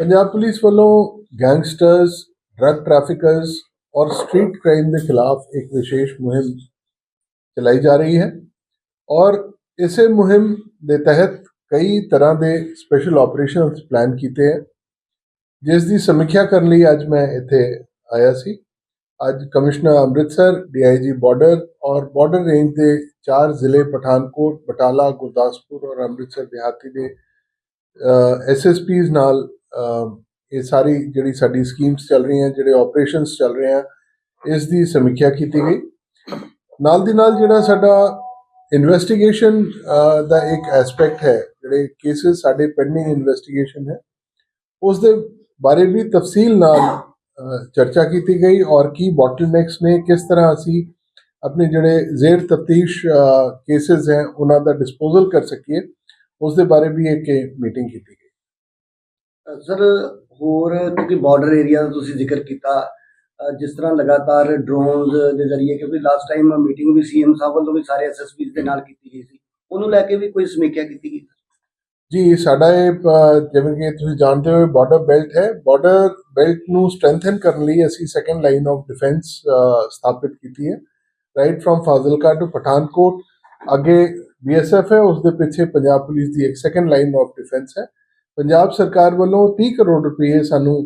Punjab police ਵੱਲੋਂ gangsters drug traffickers ਔਰ street crime ਦੇ ਖਿਲਾਫ ਇੱਕ ਵਿਸ਼ੇਸ਼ ਮੁਹਿੰਮ ਚਲਾਈ ਜਾ ਰਹੀ ਹੈ ਔਰ ਇਸੇ ਮੁਹਿੰਮ ਦੇ ਤਹਿਤ ਕਈ ਤਰ੍ਹਾਂ ਦੇ ਸਪੈਸ਼ਲ ਆਪਰੇਸ਼ਨਸ ਪਲਾਨ ਕੀਤੇ ਹੈ ਜਿਸ ਦੀ ਸਮੀਖਿਆ ਕਰਨ ਲਈ ਅੱਜ ਮੈਂ ਇੱਥੇ ਆਇਆ ਸੀ ਅੱਜ ਕਮਿਸ਼ਨਰ ਅੰਮ੍ਰਿਤਸਰ ਡੀਆਈਜੀ ਬਾਰਡਰ ਔਰ ਬਾਰਡਰ ਰੇਂਜ ਦੇ ਚਾਰ ਜ਼ਿਲ੍ਹੇ ਪਠਾਨਕੋਟ ਬਟਾਲਾ ਗੁਰਦਾਸਪੁਰ ਔਰ ਅੰਮ੍ਰਿਤਸਰ ਦਿਹਾਤੀ ਦੇ ਐਸਐਸਪੀਜ਼ ਨਾਲ ਅਹ, ਇਹ ਸਾਰੀ ਜਿਹੜੀ ਸਾਡੀ ਸਕੀਮਸ ਚੱਲ ਰਹੀਆਂ, ਜਿਹੜੇ ਆਪਰੇਸ਼ਨਸ ਚੱਲ ਰਹੇ ਆ, ਇਸ ਦੀ ਸਮੀਖਿਆ ਕੀਤੀ ਗਈ। ਨਾਲ ਦੀ ਨਾਲ ਜਿਹੜਾ ਸਾਡਾ ਇਨਵੈਸਟੀਗੇਸ਼ਨ ਦਾ ਇੱਕ ਐਸਪੈਕਟ ਹੈ, ਜਿਹੜੇ ਕੇਸਸ ਸਾਡੇ ਪੈਂਡਿੰਗ ਇਨਵੈਸਟੀਗੇਸ਼ਨ ਹੈ, ਉਸ ਦੇ ਬਾਰੇ ਵੀ ਤਫਸੀਲ ਨਾਲ ਚਰਚਾ ਕੀਤੀ ਗਈ ਔਰ ਕੀ ਬੋਟਲਨੈਕਸ ਨੇ, ਕਿਸ ਤਰ੍ਹਾਂ ਅਸੀਂ ਆਪਣੇ ਜਿਹੜੇ ਜ਼ੇਰ ਤਫਤੀਸ਼ ਕੇਸਸ ਹੈ, ਉਹਨਾਂ ਦਾ ਡਿਸਪੋਜ਼ਲ ਕਰ ਸਕੀਏ, ਉਸ ਦੇ ਬਾਰੇ ਵੀ ਇੱਕ ਮੀਟਿੰਗ ਕੀਤੀ ਗਈ। ਸਰ ਹੋਰ ਕਿਉਂਕਿ ਬਾਰਡਰ ਏਰੀਆ ਦਾ ਤੁਸੀਂ ਜ਼ਿਕਰ ਕੀਤਾ ਅ, ਜਿਸ ਤਰ੍ਹਾਂ ਲਗਾਤਾਰ ਡਰੋਨਸ ਦੇ ਜ਼ਰੀਏ ਕਿਉਂਕਿ ਲਾਸਟ ਟਾਈਮ ਮੀਟਿੰਗ ਵੀ ਸੀਐਮ ਸਾਹਿਬ ਵੱਲੋਂ ਵੀ ਸਾਰੇ ਐਸਐਸਪੀਸ ਦੇ ਨਾਲ ਕੀਤੀ ਗਈ ਸੀ। ਉਹਨੂੰ ਲੈ ਕੇ ਵੀ ਕੋਈ ਸਮੀਖਿਆ ਕੀਤੀ ਗਈ? ਜੀ ਸਾਡਾ ਇਹ ਅਹ, ਜਿਵੇਂ ਕਿ ਤੁਸੀਂ ਜਾਣਦੇ ਹੋ ਬਾਰਡਰ ਬੈਲਟ ਹੈ। ਬਾਰਡਰ ਬੈਲਟ ਨੂੰ ਸਟਰੈਂਥਨ ਕਰਨ ਲਈ ਅਸੀਂ ਸੈਕੰਡ ਲਾਈਨ ਆਫ ਡਿਫੈਂਸ ਸਥਾਪਿਤ ਕੀਤੀ ਹੈ। Right from Fazilka to Pathankot ਅੱਗੇ ਬੀਐਸਐਫ ਹੈ ਉਸ ਦੇ ਪਿੱਛੇ ਪੰਜਾਬ ਪੁਲਿਸ ਦੀ ਇੱਕ ਸੈਕੰਡ ਲਾਈਨ ਆਫ ਡਿਫੈਂਸ ਹੈ। ਪੰਜਾਬ ਸਰਕਾਰ ਵੱਲੋਂ 30 ਕਰੋੜ ਰੁਪਏ ਸਾਨੂੰ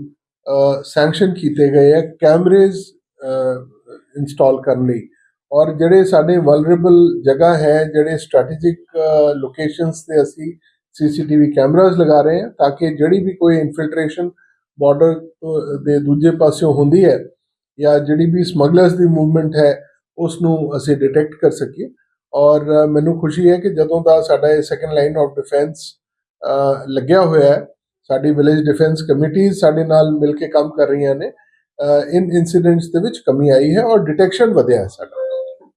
ਸੈਂਕਸ਼ਨ ਕੀਤੇ ਗਏ ਹੈ ਕੈਮਰੇਜ਼ ਇੰਸਟਾਲ ਕਰਨ ਲਈ। ਔਰ ਜਿਹੜੇ ਸਾਡੇ ਵਲਨਰੇਬਲ ਜਗ੍ਹਾ ਹੈ, ਜਿਹੜੇ ਸਟ੍ਰੈਟੇਜਿਕ ਲੋਕੇਸ਼ਨਸ ਤੇ ਅਸੀਂ ਸੀਸੀਟੀਵੀ ਕੈਮਰਾਜ਼ ਲਗਾ ਰਹੇ ਹਾਂ ਤਾਂ ਕਿ ਜਿਹੜੀ ਵੀ ਕੋਈ ਇਨਫਿਲਟ੍ਰੇਸ਼ਨ ਬਾਰਡਰ ਦੇ ਦੂਜੇ ਪਾਸਿਓਂ ਹੁੰਦੀ ਹੈ ਜਾਂ ਜਿਹੜੀ ਵੀ ਸਮਗਲਰਸ ਦੀ ਮੂਵਮੈਂਟ ਹੈ ਉਸ ਨੂੰ ਅਸੀਂ ਡਿਟੈਕਟ ਕਰ ਸਕੀਏ। ਔਰ ਮੈਨੂੰ ਖੁਸ਼ੀ ਹੈ ਕਿ ਜਦੋਂ ਦਾ ਸਾਡਾ ਇਹ ਸੈਕੰਡ ਲਾਈਨ ਆਫ ਡਿਫੈਂਸ ਲੱਗਿਆ ਹੋਇਆ ਹੈ। ਸਾਡੀ ਵਿਲੇਜ ਡਿਫੈਂਸ ਕਮੇਟੀਆਂ ਸਾਡੇ ਨਾਲ ਮਿਲ ਕੇ ਕੰਮ ਕਰ ਰਹੀਆਂ ਨੇ। ਇਨ ਇਨਸੀਡੈਂਟਸ ਦੇ ਵਿੱਚ ਕਮੀ ਆਈ ਹੈ ਔਰ ਡਿਟੈਕਸ਼ਨ ਵਧਿਆ ਹੈ ਸਾਡਾ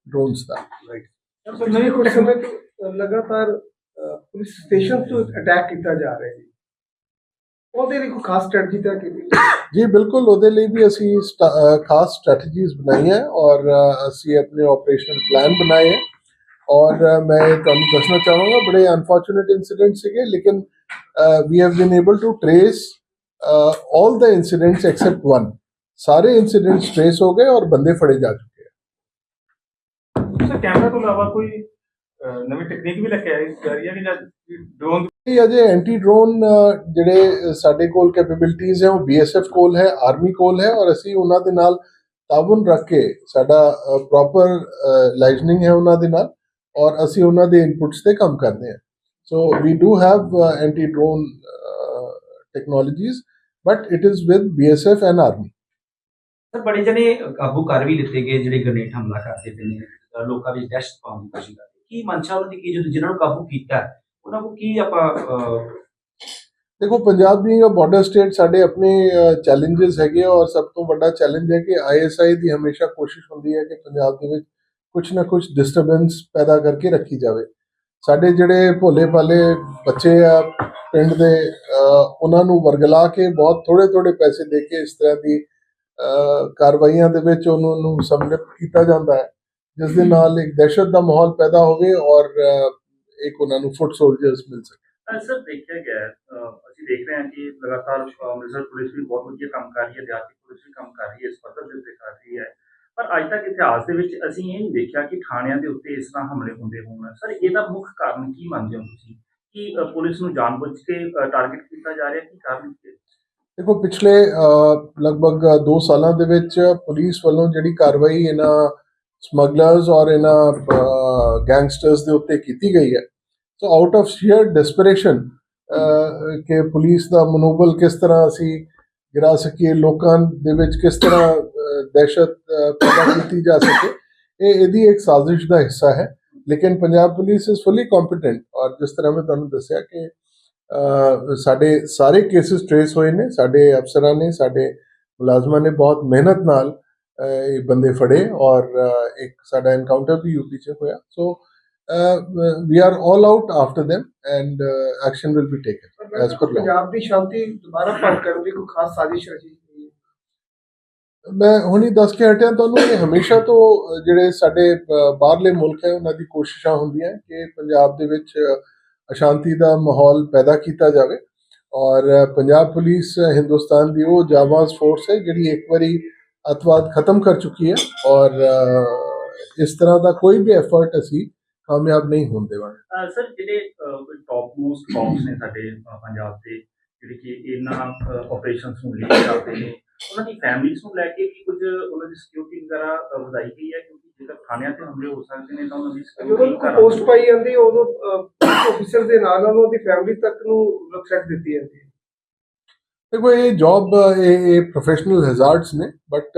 ਡਰੋਨਸ ਦਾ। ਸਰ ਨਹੀਂ ਕੁਝ ਸਮੇਂ ਤੋਂ ਲਗਾਤਾਰ ਪੁਲਿਸ ਸਟੇਸ਼ਨ ਤੋਂ ਅਟੈਕ ਕੀਤਾ ਜਾ ਰਿਹਾ ਹੈ ਉਹਦੇ ਲਈ ਕੋਈ ਖਾਸ ਸਟ੍ਰੈਟਜੀ ਤਾਂ ਕੀਤੀ ਜੀ ਬਿਲਕੁਲ ਉਹਦੇ ਲਈ ਵੀ ਅਸੀਂ ਖਾਸ ਸਟ੍ਰੈਟਜੀਜ਼ ਬਣਾਈਆਂ ਹੈ ਔਰ ਅਸੀਂ ਆਪਣੇ ਆਪਰੇਸ਼ਨਲ ਪਲਾਨ ਬਣਾਏ। ਹੈ ਔਰ ਅ, ਮੈਂ ਤੁਹਾਨੂੰ ਦੱਸਣਾ ਚਾਹਾਂਗਾ ਬੜੇ ਅਨਫੋਰਚੂਨੇਟ ਇਨਸੀਡੈਂਟ ਸੀਗੇ ਲੇਕਿਨ we have been able to trace all the incidents except one ਸਾਰੇ ਇਨਸੀਡੈਂਟਸ ਟ੍ਰੇਸ ਹੋ ਗਏ ਔਰ ਬੰਦੇ ਫੜੇ ਜਾ ਚੁੱਕੇ ਹੈ ਸਰ ਕੈਮਰਾ ਤੋਂ ਇਲਾਵਾ ਕੋਈ ਅਹ, ਨਵੀਂ ਟੈਕਨੀਕ ਵੀ ਲੈ ਕੇ ਆਈ ਜਾ ਰਹੀ ਹੈ ਕਿ ਜਾਂ ਡਰੋਨ ਇਹ ਅਜੇ ਐਂਟੀ ਡਰੋਨ ਜਿਹੜੇ ਸਾਡੇ ਕੋਲ ਕੈਪੇਬਿਲਿਟੀਆਂ ਹੈ ਉਹ ਬੀਐਸਐਫ ਕੋਲ ਹੈ ਆਰਮੀ ਕੋਲ ਹੈ ਔਰ ਅਸੀਂ ਉਹਨਾਂ ਦੇ ਨਾਲ ਤਾਬਨ ਰੱਖ ਕੇ ਸਾਡਾ ਪ੍ਰੋਪਰ ਲਾਈਜ਼ਨਿੰਗ ਹੈ ਉਹਨਾਂ ਦੇ ਨਾਲ ਔਰ ਅਸੀਂ ਉਹਨਾਂ ਦੇ ਇਨਪੁਟਸ ਤੇ ਕੰਮ ਕਰਦੇ ਹਾਂ। So we do have anti drone technologies but it is with BSF and army sir ਬੜੇ ਜਣੇ ਕਾਬੂ ਕਰ ਵੀ ਲਿੱਤੇ ਗਏ ਜਿਹੜੇ ਗ੍ਰਨੇਡ ਹਮਲਾ ਕਰਦੇ ਪਏ ਨੇ ਲੋਕਾਂ ਵਿੱਚ ਦਹਿਸ਼ਤ ਪਾਉਣ ਦੀ ਕੋਸ਼ਿਸ਼ ਕਰਦੇ ਕੀ ਮਨਸ਼ਾ ਉਹਨਾਂ ਦੀ ਕੀ ਜਦੋਂ ਜਿਨ੍ਹਾਂ ਨੂੰ ਕਾਬੂ ਕੀਤਾ ਉਹਨਾਂ ਨੂੰ ਕੀ ਆਪਾਂ ਦੇਖੋ Punjab being a border state ਸਾਡੇ ਆਪਣੇ ਚੈਲੰਜਸ ਹੈਗੇ ਔਰ ਸਭ ਤੋਂ ਵੱਡਾ ਚੈਲੰਜ ਹੈ ਕਿ ਆਈਐਸਆਈ ਦੀ ਹਮੇਸ਼ਾ ਕੋਸ਼ਿਸ਼ ਹੁੰਦੀ ਹੈ ਕਿ ਪੰਜਾਬ ਦੇ ਵਿੱਚ ਕੁਝ ਨਾ ਕੁਝ ਡਿਸਟਰਬੈਂਸ ਪੈਦਾ ਕਰਕੇ ਰੱਖੀ ਜਾਵੇ। ਸਾਡੇ ਜਿਹੜੇ ਭੋਲੇ ਭਾਲੇ ਬੱਚੇ ਆ, ਪਿੰਡ ਦੇ ਉਹਨਾਂ ਨੂੰ ਵਰਗਲਾ ਕੇ ਬਹੁਤ ਥੋੜੇ ਥੋੜੇ ਪੈਸੇ ਦੇ ਕੇ ਇਸ ਤਰ੍ਹਾਂ ਦੀ ਕਾਰਵਾਈਆਂ ਦੇ ਵਿੱਚ ਉਹਨਾਂ ਨੂੰ ਸੰਮਿਲਿਤ ਕੀਤਾ ਜਾਂਦਾ ਹੈ। ਜਿਸ ਦੇ ਨਾਲ ਇੱਕ ਦਹਿਸ਼ਤ ਦਾ ਮਾਹੌਲ ਪੈਦਾ ਹੋਵੇ ਔਰ ਇੱਕ ਉਹਨਾਂ ਨੂੰ ਫੁੱਟ ਸੋਲਜਰਸ ਮਿਲ ਸਕੇ। ਸਰ, ਦੇਖਿਆ ਗਿਆ ਅਸੀਂ ਦੇਖ ਰਹੇ ਹਾਂ ਕਿ ਲਗਾਤਾਰ ਅੰਮ੍ਰਿਤਸਰ ਪੁਲਿਸ ਵੀ ਬਹੁਤ ਵਧੀਆ ਕੰਮ ਕਰ ਰਹੀ ਹੈ, ਦਿਹਾਤੀ ਪੁਲਿਸ ਵੀ ਕੰਮ ਕਰ ਰਹੀ ਹੈ, ਇਸ ਪੱਧਰ ਦੇ ਉੱਤੇ ਕਰ ਰਹੀ ਹੈ। ਪਰ ਅੱਜ ਤੱਕ ਇਤਿਹਾਸ ਦੇ ਵਿੱਚ ਅਸੀਂ ਇਹ ਨਹੀਂ ਦੇਖਿਆ ਕਿ ਥਾਣਿਆਂ ਦੇ ਉੱਤੇ ਇਸ ਤਰ੍ਹਾਂ ਹਮਲੇ ਹੁੰਦੇ ਹੋਣ। ਸਰ ਇਹਦਾ ਮੁੱਖ ਕਾਰਨ ਕੀ ਮੰਨਦੇ ਹੋ ਤੁਸੀਂ? ਕਿ ਪੁਲਿਸ ਨੂੰ ਜਾਣਬੁੱਝ ਕੇ ਟਾਰਗੇਟ ਕੀਤਾ ਜਾ ਰਿਹਾ? ਕੀ ਕਾਰਨ ਕੀ ਦੇਖੋ, ਪਿਛਲੇ ਲਗਭਗ 2 ਸਾਲਾਂ ਦੇ ਵਿੱਚ ਪੁਲਿਸ ਵੱਲੋਂ ਜਿਹੜੀ ਕਾਰਵਾਈ ਇਹਨਾਂ ਸਮਗਲਰਸ ਔਰ ਇਹਨਾਂ ਗੈਂਗਸਟਰਸ ਦੇ ਉੱਤੇ ਕੀਤੀ ਗਈ ਹੈ। So out of sheer desperation ਕਿ ਪੁਲਿਸ ਦਾ ਮਨੋਬਲ ਕਿਸ ਤਰ੍ਹਾਂ ਅਸੀਂ ਗਿਰਾ ਸਕੀਏ, ਲੋਕਾਂ ਦੇ ਵਿੱਚ ਕਿਸ ਤਰ੍ਹਾਂ ਅਹ, ਦਹਿਸ਼ਤ ਅਹ, ਪੈਦਾ ਕੀਤੀ ਜਾ ਸਕੇ ਇਹ ਇਹਦੀ ਇੱਕ ਸਾਜ਼ਿਸ਼ ਦਾ ਹਿੱਸਾ ਹੈ ਲੇਕਿਨ Punjab police is fully competent ਔਰ ਜਿਸ ਤਰ੍ਹਾਂ ਮੈਂ ਤੁਹਾਨੂੰ ਦੱਸਿਆ ਕਿ ਅਹ ਸਾਡੇ ਸਾਰੇ ਕੇਸਿਸ ਟ੍ਰੇਸ ਹੋਏ ਨੇ ਸਾਡੇ ਅਫਸਰਾਂ ਨੇ ਸਾਡੇ ਮੁਲਾਜ਼ਮਾਂ ਨੇ ਬਹੁਤ ਮਿਹਨਤ ਨਾਲ ਅਹ, ਇਹ ਬੰਦੇ ਫੜੇ ਔਰ ਅਹ, ਇੱਕ ਸਾਡਾ ਐਨਕਾਊਂਟਰ ਵੀ ਯੂਪੀ 'ਚ ਹੋਇਆ so we are all out after them and action will be taken as per Punjab ਦੀ ਸ਼ਾਂਤੀ ਦੁਬਾਰਾ ਭੰਗ ਕਰਨ ਦੀ ਕੋਈ ਖਾਸ ਸਾਜ਼ਿਸ਼ ਰਚੀ ਗਈ ਹੈ ਮੈਂ ਹੁਣੀ ਦੱਸ ਕੇ ਹਟਿਆ, ਤੁਹਾਨੂੰ ਕਿ ਹਮੇਸ਼ਾ ਤੋਂ ਜਿਹੜੇ ਸਾਡੇ ਬਾਹਰਲੇ ਮੁਲਕ ਹੈ, ਉਹਨਾਂ ਦੀ ਕੋਸ਼ਿਸ਼ਾਂ ਹੁੰਦੀਆਂ ਕਿ ਪੰਜਾਬ ਦੇ ਵਿੱਚ ਅਸ਼ਾਂਤੀ ਦਾ ਮਾਹੌਲ ਪੈਦਾ ਕੀਤਾ ਜਾਵੇ ਔਰ ਪੰਜਾਬ ਪੁਲਿਸ ਹਿੰਦੁਸਤਾਨ ਦੀ ਉਹ ਜਾਬਾਜ਼ ਫੋਰਸ ਹੈ, ਜਿਹੜੀ ਇੱਕ ਵਾਰੀ ਅਤਵਾਦ ਖਤਮ ਕਰ ਚੁੱਕੀ ਹੈ ਔਰ ਇਸ ਤਰ੍ਹਾਂ ਦਾ ਕੋਈ ਵੀ ਐਫਰਟ ਅਸੀਂ ਕਾਮਯਾਬ ਨਹੀਂ ਹੋਣ ਦੇਵਾਂਗੇ। ਸਰ, ਜਿਹੜੇ ਟੌਪ ਮੋਸਟ ਟੌਪਸ ਨੇ ਸਾਡੇ ਪੰਜਾਬ ਦੇ, ਜਿਹੜੇ ਕਿ ਇਹਨਾਂ ਆਪਰੇਸ਼ਨਸ ਨੂੰ ਲੀਡ ਕਰਦੇ ਨੇ ਉਹਨਾਂ ਦੀ ਫੈਮਿਲੀਜ਼ ਨੂੰ ਲੈ ਕੇ ਵੀ ਕੁਝ ਉਹਨਾਂ ਦੀ ਸਿਕਿਉਰਿਟੀ ਵਗੈਰਾ ਵਧਾਈ ਗਈ ਹੈ? ਕਿਉਂਕਿ ਜੇਕਰ ਥਾਣਿਆਂ ਤੇ ਹਮਲੇ ਹੋ ਸਕਦੇ ਨੇ ਤਾਂ ਉਹਨਾਂ ਦੀ ਜਦੋਂ ਸਿਕਿਉਰਿਟੀ ਪੋਸਟ ਪਾਈ ਜਾਂਦੀ ਉਦੋਂ ਆਫੀਸਰ ਦੇ ਨਾਲ ਨਾਲ ਉਹਦੀ ਫੈਮਿਲੀ ਤੱਕ ਨੂੰ ਸੁਰੱਖਿਆ ਦਿੱਤੀ ਜਾਂਦੀ ਹੈ। ਦੇਖੋ ਇਹ ਜੌਬ ਇਹ ਪ੍ਰੋਫੈਸ਼ਨਲ ਹੈਜ਼ਾਰਡਸ ਨੇ ਬਟ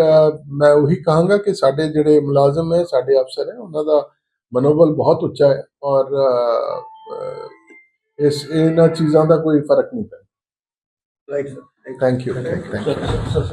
ਮੈਂ ਉਹੀ ਕਹਾਂਗਾ ਕਿ ਸਾਡੇ ਜਿਹੜੇ ਮੁਲਾਜ਼ਮ ਹੈ ਸਾਡੇ ਅਫਸਰ ਹੈ ਉਹਨਾਂ ਦਾ ਮਨੋਬਲ ਬਹੁਤ ਉੱਚਾ ਹੈ ਔਰ ਇਸ ਇਹਨਾਂ ਚੀਜ਼ਾਂ ਦਾ ਕੋਈ ਫ਼ਰਕ ਨਹੀਂ ਪੈਂਦਾ। Right sir thank you thank you